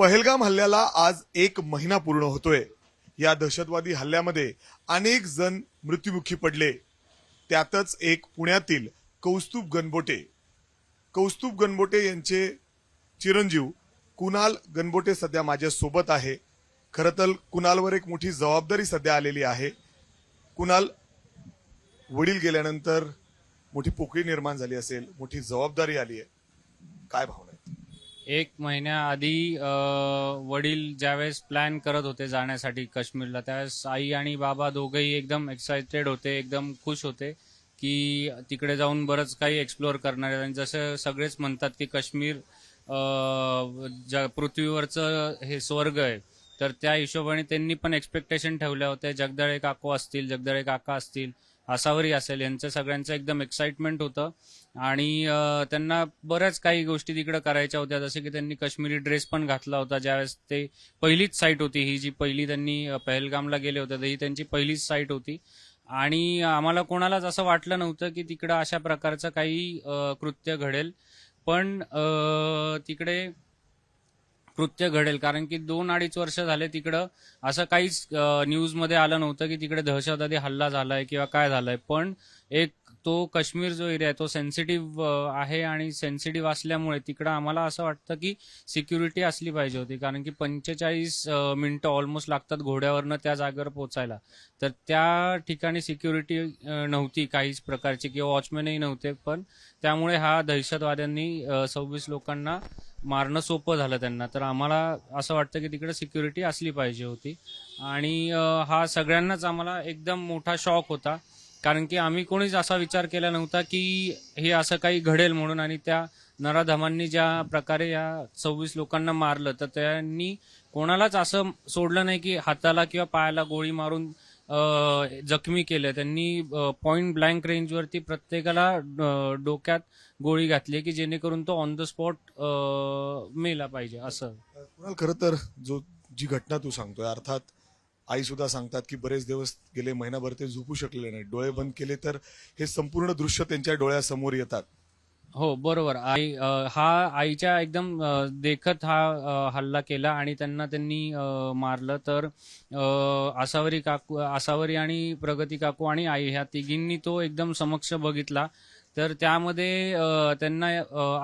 पहलगाम हल्ल्याला आज एक महिना पूर्ण होतोय. या दहशतवादी हल्ल्यामध्ये अनेक जण मृत्युमुखी पडले. त्यातच एक पुण्यातील कौस्तुभ गणबोटे. कौस्तुभ गणबोटे यांचे चिरंजीव कुणाल गणबोटे सध्या माझ्या सोबत आहे. खरं तर कुणालवर एक मोठी जबाबदारी सध्या आलेली आहे. कुणाल वडील गेल्यानंतर मोठी पोकळी निर्माण झाली असेल मोठी जबाबदारी आली आहे. काय भावना? एक महिन्याआधी वडील ज्यावेळेस प्लॅन करत होते जाण्यासाठी काश्मीरला त्यावेळेस आई आणि बाबा दोघेही एकदम एक्सायटेड होते एकदम खुश होते की तिकडे जाऊन बरंच काही एक्सप्लोअर करणार आहेत. आणि जसं सगळेच म्हणतात की काश्मीर ज- पृथ्वीवरचं हे स्वर्ग आहे तर त्या हिशोबाने त्यांनी पण एक्सपेक्टेशन ठेवल्या होत्या. जगदाळे काको असतील जगदाळे काका असतील आसावरी असेल यांचं सगळ्यांचं एकदम एक्साइटमेंट होतं. आणि त्यांना बऱ्याच काही गोष्टी तिकडे करायच्या होत्या. जसे की त्यांनी काश्मीरी ड्रेस पण घातला होता. ज्यावेळेस ते पहिलीच साईट होती. ही जी पहिली त्यांनी पहलगामला गेले होते तर ही त्यांची पहिलीच साईट होती. आणि आम्हाला कोणालाच असं वाटलं नव्हतं की तिकडं अशा प्रकारचं काही कृत्य घडेल. पण तिकडे कृत्य घडेल. कारण की दोन अडीच वर्ष झाले तिकडं असं काहीच न्यूजमध्ये आलं नव्हतं की तिकडे दहशतवादी हल्ला झालाय किंवा काय झालाय. पण एक तो काश्मीर जो एरिया आहे तो सेन्सिटिव्ह आहे आणि सेन्सिटिव्ह असल्यामुळे तिकडं आम्हाला असं वाटतं की सिक्युरिटी असली पाहिजे होती. कारण की पंचेचाळीस मिनिटं ऑलमोस्ट लागतात घोड्यावरनं त्या जागेवर पोचायला. तर त्या ठिकाणी सिक्युरिटी नव्हती काहीच प्रकारची किंवा वॉचमॅनही नव्हते. पण त्यामुळे हा दहशतवाद्यांनी सव्वीस लोकांना मारणं सोपं झालं त्यांना. तर आम्हाला असं वाटतं की तिकडे सिक्युरिटी असली पाहिजे होती. आणि हा सगळ्यांनाच आम्हाला एकदम मोठा शॉक होता. कारण की आम्ही कोणीच असा विचार केला नव्हता की हे असं काही घडेल म्हणून आणि त्या नराधमांनी ज्या प्रकारे या सव्वीस लोकांना मारलं तर त्यांनी कोणालाच असं सोडलं नाही की हाताला किंवा पायाला गोळी मारून जखमी केलं. त्यांनी पॉईंट ब्लँक रेंजवरती प्रत्येकाला डोक्यात गोळी घातली की जेणेकरून तो ऑन द स्पॉट मेला पाहिजे असं. खरं तर जो जी घटना तू सांगतोय अर्थात आई सुद्धा सांगतात की बरेच दिवस गेले महिनाभर ते झोपू शकलेले नाही डोळे बंद केले तर हे संपूर्ण दृश्य त्यांच्या डोळ्यासमोर येतात. हो बरोबर. आई हा आईच्या एकदम देखत हा हल्ला केला आणि त्यांना त्यांनी अं, मारलं तर अं, आसावरी काकू आसावरी आणि प्रगती काकू आणि आई ह्या तिघींनी तो एकदम समक्ष बघितला. तर त्यामध्ये त्यांना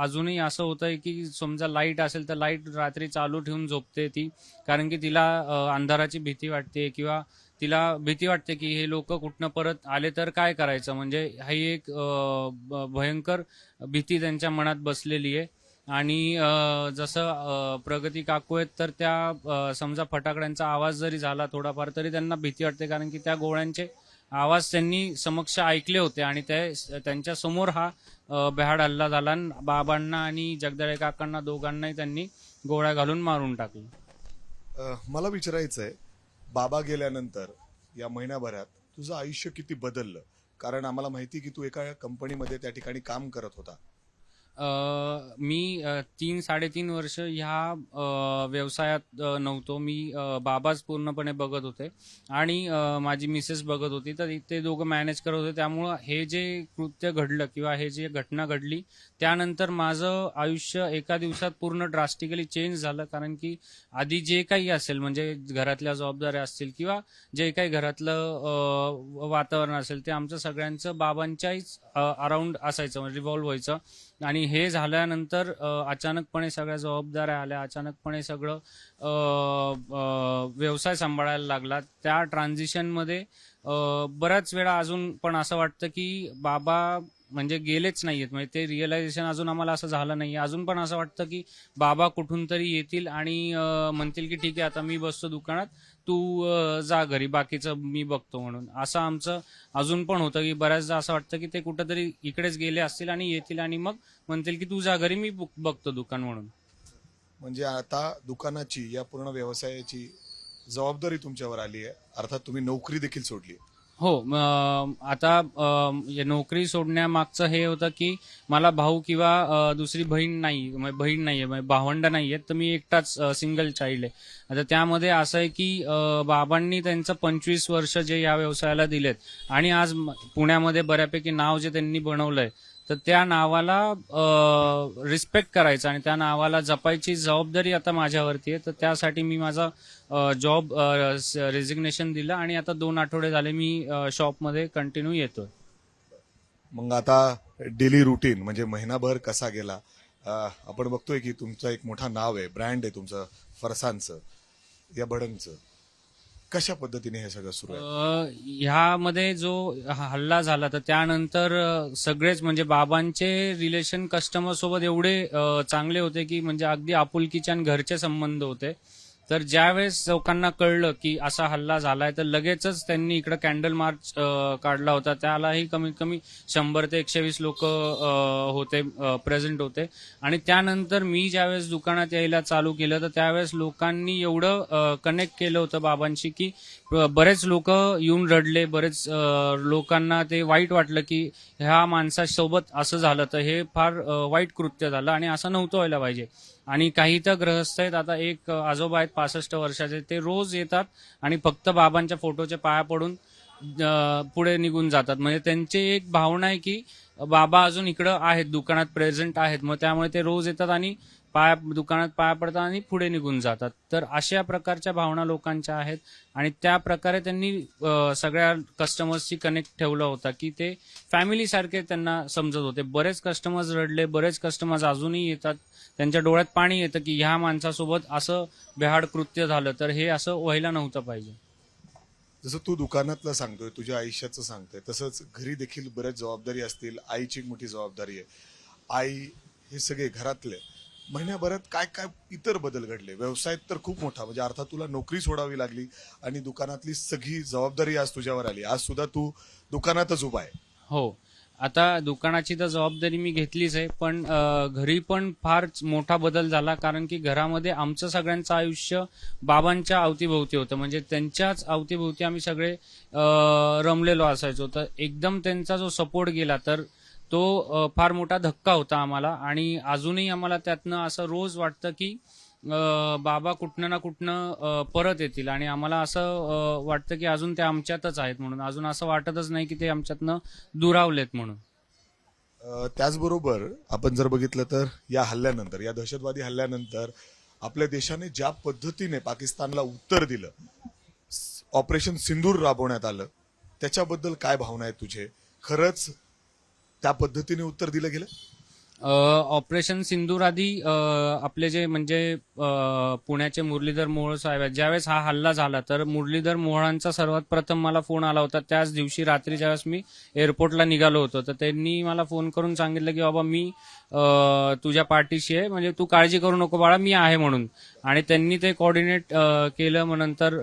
अजूनही असं होतंय की समजा लाइट असेल तर लाइट रात्री चालू ठेवून झोपते ती. कारण की तिला अंधाराची भीती वाटते किंवा तिला भीती वाटते की हे लोक कुठनं परत आले तर काय करायचं? म्हणजे ही एक भयंकर भीती त्यांच्या मनात बसलेली आहे. आणि जसं प्रगती काकू आहेत तर त्या समजा फटाकड्यांचा आवाज जरी झाला थोडाफार तरी त्यांना भीती वाटते. कारण की त्या गोळ्यांचे आवाज त्यांनी समक्ष ऐकले होते आणि ते त्यांच्यासमोर हा बेहाड हल्ला झाला आणि बाबांना आणि जगदाळे काकांना दोघांनाही त्यांनी गोळ्या घालून मारून टाकलं. मला विचारायचं आहे बाबा गेल्यानंतर या महिन्याभरात तुझं आयुष्य किती बदललं? कारण आम्हाला माहिती की तू एका कंपनीमध्ये त्या ठिकाणी काम करत होता. मी तीन साडेतीन वर्ष ह्या व्यवसायात नव्हतो. मी बाबाच पूर्णपणे बघत होते. आणि माझी मिसेस बघत होती. तर ते दोघं मॅनेज करत होते. त्यामुळं हे जे कृत्य घडलं किंवा हे जे घटना घडली त्यानंतर माझं आयुष्य एका दिवसात पूर्ण ड्रास्टिकली चेंज झालं. कारण की आधी जे काही असेल म्हणजे घरातल्या जबाबदाऱ्या असतील किंवा जे काही घरातलं वातावरण असेल ते आमचं सगळ्यांचं बाबांच्याहीच अराउंड असायचं म्हणजे रिव्हॉल्व्ह व्हायचं. आणि हे झाल्यानंतर अचानकपणे सगळ्या जबाबदाऱ्या आल्या. अचानकपणे सगळं व्यवसाय सांभाळायला लागला. त्या ट्रान्झिशनमध्ये बऱ्याच वेळा अजून पण असं वाटतं की बाबा म्हणजे गेलेच नाहीयेत. म्हणजे ते रिअलायझेशन अजून आम्हाला असं झालं नाही अजून पण असं वाटतं की बाबा कुठून तरी येतील आणि म्हणतील की ठीक आहे आता मी बसतो दुकानात. तू जा घरी बाकीचं मी बघतो म्हणून. असं आमचं अजून पण होतं की बऱ्याचदा असं वाटतं की ते कुठंतरी इकडेच गेले असतील आणि येतील आणि मग म्हणतील की तू जा घरी मी बघतो दुकान म्हणून. म्हणजे आता दुकानाची या पूर्ण व्यवसायाची जबाबदारी तुमच्यावर आली आहे अर्थात तुम्ही नोकरी देखील सोडली हो आता नोकरी सोडण्यामागचं हे होतं की मला भाऊ किंवा दुसरी बहीण नाही बहीण नाही आहे भावंड नाहीयेत तर मी एकटाच सिंगल चाइल्ड आहे. आता त्यामध्ये असं आहे की बाबांनी त्यांचं पंचवीस वर्ष जे या व्यवसायाला दिलेत आणि आज पुण्यामध्ये बऱ्यापैकी नाव जे त्यांनी बनवलंय तर त्या नावाला रिस्पेक्ट करायचा आणि त्या नावाला जपायची जबाबदारी आता माझ्यावरती आहे तर त्यासाठी मी माझा जॉब रेजिग्नेशन दिलं आणि आता दोन आठवडे झाले मी शॉपमध्ये कंटिन्यू येतोय. मग आता डेली रुटीन म्हणजे महिनाभर कसा गेला? आपण बघतोय की तुमचं एक मोठा नाव आहे ब्रँड आहे तुमचं फरसांचं या भडंगचं. कशा पद्धतीने हे सगळं सुरू ह्यामध्ये जो हल्ला झाला तर त्यानंतर सगळेच म्हणजे बाबांचे रिलेशन कस्टमर सोबत एवढे चांगले होते की म्हणजे अगदी आपुलकीचे आणि घरचे संबंध होते. तर ज्यावेळेस लोकांना कळलं की असा हल्ला झालाय तर लगेचच त्यांनी इकडे कॅन्डल मार्च काढला होता. त्यालाही कमीत कमी शंभर ते एकशे वीस लोक होते प्रेझेंट होते. आणि त्यानंतर मी ज्यावेळेस दुकानात यायला चालू केलं तर त्यावेळेस लोकांनी एवढं कनेक्ट केलं होतं बाबांशी की बरेच लोक येऊन रडले बरेच लोकांना ते वाईट वाटलं की ह्या माणसासोबत असं झालं. तर हे फार वाईट कृत्य झालं आणि असं नव्हतं व्हायला पाहिजे. आणि काही तर ग्रहस्थ आहेत. आता एक आजोबा आहेत पासष्ट वर्षाचे. ते रोज येतात आणि फक्त बाबांच्या फोटोच्या पाया पडून पुढे निघून जातात. म्हणजे त्यांची एक भावना आहे की बाबा अजून इकडं आहेत दुकानात प्रेझेंट आहेत. मग त्यामुळे ते रोज येतात आणि पाया दुकानात पाया पडतात आणि पुढे निघून जातात. तर अशा प्रकारच्या भावना लोकांच्या आहेत आणि त्या प्रकारे त्यांनी सगळ्या कस्टमर्सशी कनेक्ट ठेवलं होता की ते फॅमिलीसारखे त्यांना समजत होते. बरेच कस्टमर्स रडले बरेच कस्टमर्स अजूनही येतात. त्यांच्या डोळ्यात पाणी येतं की ह्या माणसासोबत असं बेहाड कृत्य झालं तर हे असं व्हायला नव्हतं पाहिजे. जसं तू दुकानातलं सांगतोय तुझ्या आयुष्याचं सांगतोय तसंच घरी देखील बऱ्याच जबाबदारी असतील आईची एक मोठी जबाबदारी आहे. आई हे सगळे घरातले. महिन्याभरात काय काय इतर बदल घडले? व्यवसायात तर खूप मोठा म्हणजे अर्थात तुला नोकरी सोडावी लागली आणि दुकानातली सगळी जबाबदारी आज तुझ्यावर आली. आज सुद्धा तू दुकानातच उभा आहे. हो. आता दुकानाची तर जबाबदारी मी घेतलीच आहे पण घरी पण फार मोठा बदल झाला कारण की घरामध्ये आमचं सगळ्यांचं आयुष्य बाबांच्या अवतीभोवती होतं. म्हणजे त्यांच्याच अवतीभोवती आम्ही सगळे रमलेलो असायचो. तर एकदम त्यांचा जो सपोर्ट गेला तर तो फार मोठा धक्का होता आम्हाला. आणि अजूनही आम्हाला त्यातनं असं रोज वाटतं की बाबा कुठनं ना कुठनं परत येतील. आणि आम्हाला असं वाटतं की अजून ते आमच्यातच आहेत म्हणून. अजून असं वाटतच नाही की ते आमच्यातनं दुरावलेत म्हणून. त्याचबरोबर आपण जर बघितलं तर या हल्ल्यानंतर या दहशतवादी हल्ल्यानंतर आपल्या देशाने ज्या पद्धतीने पाकिस्तानला उत्तर दिलं ऑपरेशन सिंदूर राबवण्यात आलं त्याच्याबद्दल काय भावना आहे तुझे? खरंच त्या पद्धतीने उत्तर दिलं गेलं? ऑपरेशन सिंदूर आधी आपले जे म्हणजे पुण्याचे मुरलीधर मोहोळ साहेब आहेत. ज्यावेळेस हा हल्ला झाला तर मुरलीधर मोहोळांचा सर्वात प्रथम मला फोन आला होता. त्याच दिवशी रात्री ज्यावेळेस मी एअरपोर्टला निघालो होतो तर त्यांनी मला फोन करून सांगितलं की बाबा मी तुझ्या पाठीशी आहे. म्हणजे तू काळजी करू नको बाळा मी आहे म्हणून. आणि त्यांनी ते कोऑर्डिनेट केलं. मग नंतर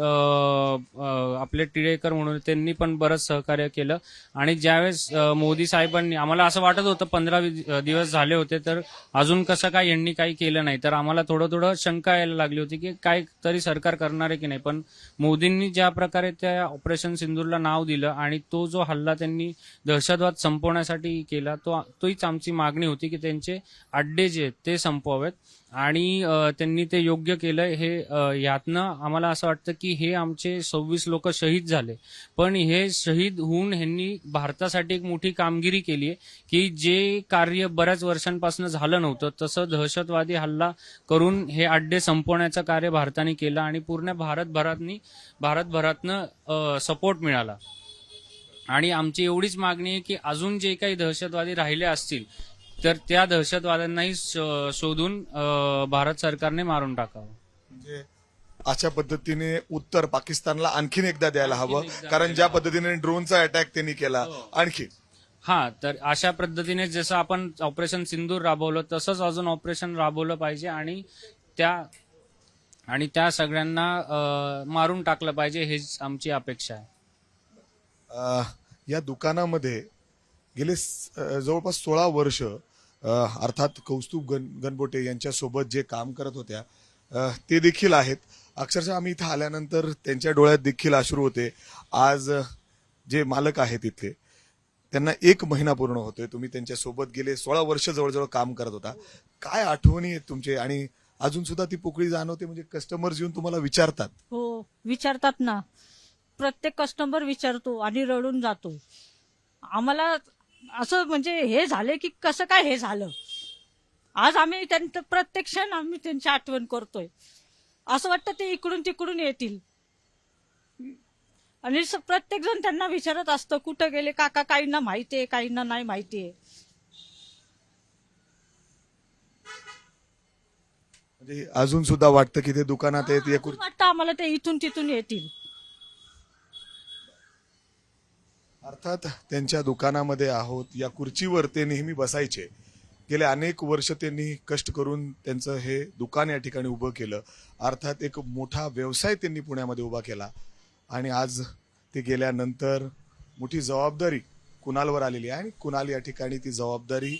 आपले टिळेकर म्हणून त्यांनी पण बरंच सहकार्य केलं. आणि ज्यावेळेस मोदी साहेबांनी आम्हाला असं वाटत होतं पंधरा दिवस झाले झाले होते तर अजून कसं काय यांनी काही केलं नाही? तर आम्हाला थोडं थोडं शंका यायला लागली होती की काय तरी सरकार करणार आहे की नाही? पण मोदींनी ज्या प्रकारे त्या ऑपरेशन सिंदूरला नाव दिलं आणि तो जो हल्ला त्यांनी दहशतवाद संपवण्यासाठी केला तो तोहीच आमची मागणी होती की त्यांचे अड्डे जे आहेत ते संपवावेत. आणि त्यांनी ते योग्य केलं हे यातनं आम्हाला असं वाटतं की हे आमचे सव्वीस लोक शहीद झाले. पण हे शहीद होऊन ह्यांनी भारतासाठी एक मोठी कामगिरी केली आहे की जे कार्य बऱ्याच वर्षांपासून झालं नव्हतं तसं दहशतवादी हल्ला करून हे अड्डे संपवण्याचं कार्य भारताने केलं आणि पूर्ण भारतभरातनी भारतभरातनं सपोर्ट मिळाला. आणि आमची एवढीच मागणी आहे की अजून जे काही दहशतवादी राहिले असतील तर त्या दहशतवाद्यांनाही शोधून भारत सरकारने मारून टाकावं. म्हणजे अशा पद्धतीने उत्तर पाकिस्तानला आणखीन एकदा द्यायला हवं. कारण ज्या पद्धतीने ड्रोनचा अटॅक त्यांनी केला हो. आणखी. हा तर अशा पद्धतीने जसं आपण ऑपरेशन सिंदूर राबवलं तसंच अजून ऑपरेशन राबवलं पाहिजे आणि त्या आणि त्या सगळ्यांना मारून टाकलं पाहिजे हेच आमची अपेक्षा आहे. या दुकानामध्ये गेले स- जवळपास सोळा वर्ष अर्थात कौस्तुभ गण गणबोटे यांच्यासोबत जे काम करत होत्या ते देखील आहेत. अक्षरशः आम्ही इथं आल्यानंतर त्यांच्या डोळ्यात देखील अश्रू होते. आज जे मालक आहेत इथले त्यांना एक महिना पूर्ण होतोय. तुम्ही त्यांच्यासोबत गेले सोळा वर्ष जवळजवळ काम करत होता. काय आठवणी आहेत तुमचे? आणि अजून सुद्धा ती पोकळी जाणवते? म्हणजे कस्टमर्स येऊन तुम्हाला विचारतात. हो विचारतात ना. प्रत्येक कस्टमर विचारतो आणि रडून जातो. आम्हाला असं म्हणजे हे झाले की कसं काय हे झालं? आज आम्ही त्यांचं प्रत्येक क्षण आम्ही त्यांची आठवण करतोय. असं वाटतं ते इकडून तिकडून येतील. आणि प्रत्येक जण त्यांना विचारत असतं कुठं गेले? काका काहींना माहितीये काहींना नाही माहितीये म्हणजे अजून सुद्धा वाटतं की ते दुकानात आहेत या असं वाटतं आम्हाला ते इथून तिथून येतील. अर्थात त्यांच्या दुकानामध्ये आहोत या खुर्चीवर ते नेहमी बसायचे. गेले अनेक वर्ष त्यांनी कष्ट करून त्यांचं हे दुकान या ठिकाणी उभं केलं. अर्थात एक मोठा व्यवसाय त्यांनी पुण्यामध्ये उभा केला. आणि आज ते गेल्यानंतर मोठी जबाबदारी कुणालवर आलेली आहे? आणि कुणाल या ठिकाणी ती जबाबदारी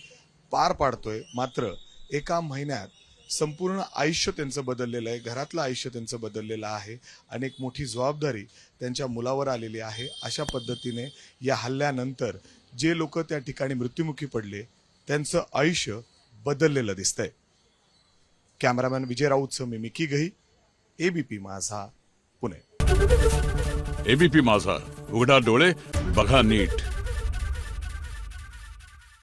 पार पाडतोय. मात्र एका महिन्यात संपूर्ण आयुष्य त्यांचं बदललेलं आहे. घरातलं आयुष्य त्यांचं बदललेलं आहे. आणि एक मोठी जबाबदारी त्यांच्या मुलावर आलेली आहे. अशा पद्धतीने या हल्ल्यानंतर जे लोक त्या ठिकाणी मृत्युमुखी पडले त्यांचं आयुष्य बदललेलं दिसतंय. कॅमेरामॅन विजय राऊतचं मी मिकी गही एबीपी माझा पुणे. एबीपी माझा. उघडा डोळे बघा नीट.